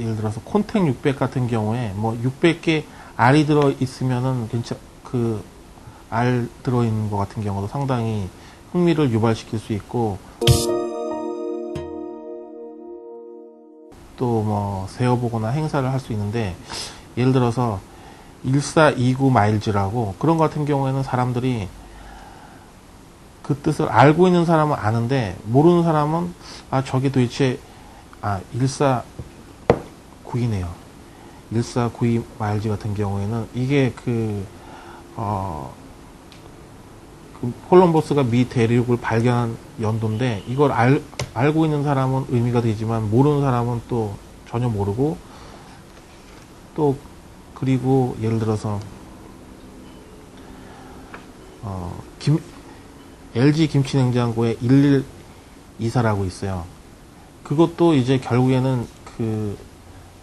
예를 들어서 콘택 600 같은 경우에 뭐 600개 알이 들어 있으면은 괜찮 그알 들어 있는 것 같은 경우도 상당히 흥미를 유발시킬 수 있고. 또 뭐 세어보거나 행사를 할 수 있는데 예를 들어서 1429 마일즈라고 그런 것 같은 경우에는 사람들이 그 뜻을 알고 있는 사람은 아는데 모르는 사람은 아 저게 도대체 아 1492네요. 1492 마일즈 같은 경우에는 이게 그 어, 그 콜럼버스가 미 대륙을 발견한 연도인데 이걸 알, 알고 있는 사람은 의미가 되지만 모르는 사람은 또 전혀 모르고 또 그리고 예를 들어서 어, 김, LG 김치냉장고에 1124라고 있어요. 그것도 이제 결국에는 그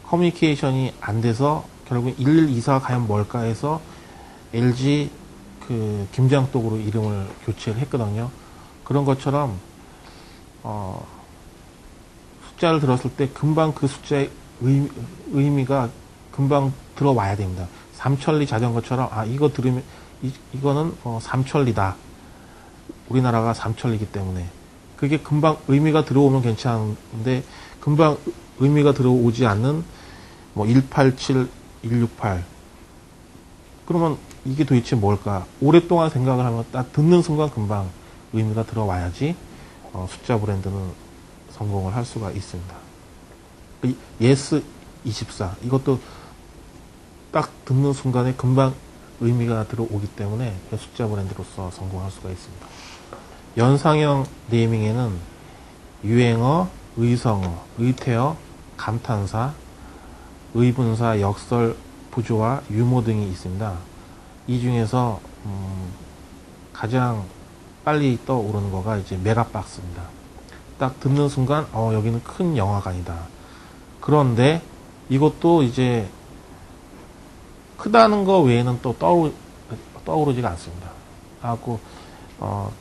커뮤니케이션이 안 돼서 결국 1124가 과연 뭘까 해서 LG 그 김장독으로 이름을 교체를 했거든요. 그런 것처럼 어, 숫자를 들었을 때 금방 그 숫자의 의, 의미가 금방 들어와야 됩니다. 삼천리 자전거처럼 아 이거 들으면 이, 이거는 어, 삼천리다. 우리나라가 삼천리기 때문에 그게 금방 의미가 들어오면 괜찮은데 금방 의미가 들어오지 않는 뭐 187, 168 그러면 이게 도대체 뭘까? 오랫동안 생각을 하면 딱 듣는 순간 금방 의미가 들어와야지 어, 숫자 브랜드는 성공을 할 수가 있습니다. 그 예스 24 이것도 딱 듣는 순간에 금방 의미가 들어오기 때문에 그 숫자 브랜드로서 성공할 수가 있습니다. 연상형 네이밍에는 유행어, 의성어, 의태어, 감탄사, 의분사, 역설, 부조와 유모 등이 있습니다. 이 중에서 음, 가장 빨리 떠오르는 거가 이제 메가박스입니다. 딱 듣는 순간 어 여기는 큰 영화관이다. 그런데 이것도 이제 크다는 거 외에는 또 떠오르, 떠오르지가 않습니다. 하고 어,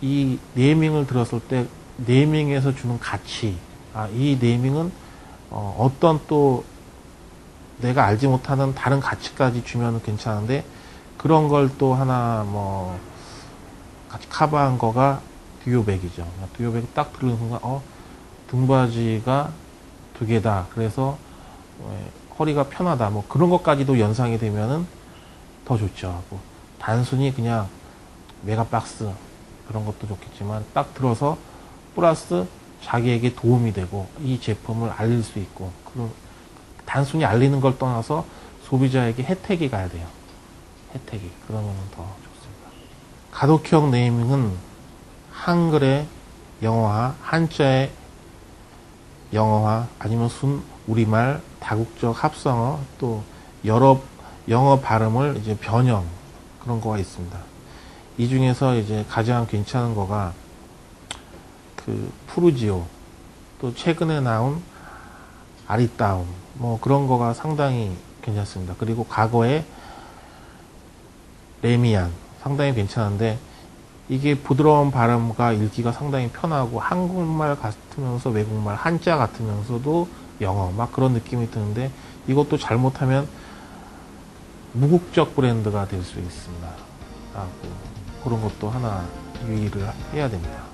이 네이밍을 들었을 때 네이밍에서 주는 가치, 아, 이 네이밍은 어, 어떤 또 내가 알지 못하는 다른 가치까지 주면 괜찮은데 그런 걸 또 하나 뭐 같이 커버한 거가 듀오백이죠. 듀오백이 딱 들는 순간 어 등받이가 두 개다. 그래서 어, 허리가 편하다. 뭐 그런 것까지도 연상이 되면은 더 좋죠. 뭐 단순히 그냥 메가박스 그런 것도 좋겠지만 딱 들어서 플러스 자기에게 도움이 되고 이 제품을 알릴 수 있고 그런 단순히 알리는 걸 떠나서 소비자에게 혜택이 가야 돼요. 혜택이 그러면 더 좋습니다. 가독형 네이밍은 한글의 영어화, 한자의 영어화, 아니면 순 우리말, 다국적 합성어, 또 여러 영어 발음을 이제 변형 그런 거가 있습니다. 이 중에서 이제 가장 괜찮은 거가 그 푸르지오, 또 최근에 나온 아리따움, 뭐 그런 거가 상당히 괜찮습니다. 그리고 과거에 레미안 상당히 괜찮은데 이게 부드러운 발음과 읽기가 상당히 편하고 한국말 같으면서 외국말 한자 같으면서도 영어 막 그런 느낌이 드는데 이것도 잘못하면 무국적 브랜드가 될 수 있습니다. 아, 그런 것도 하나 유의를 해야 됩니다.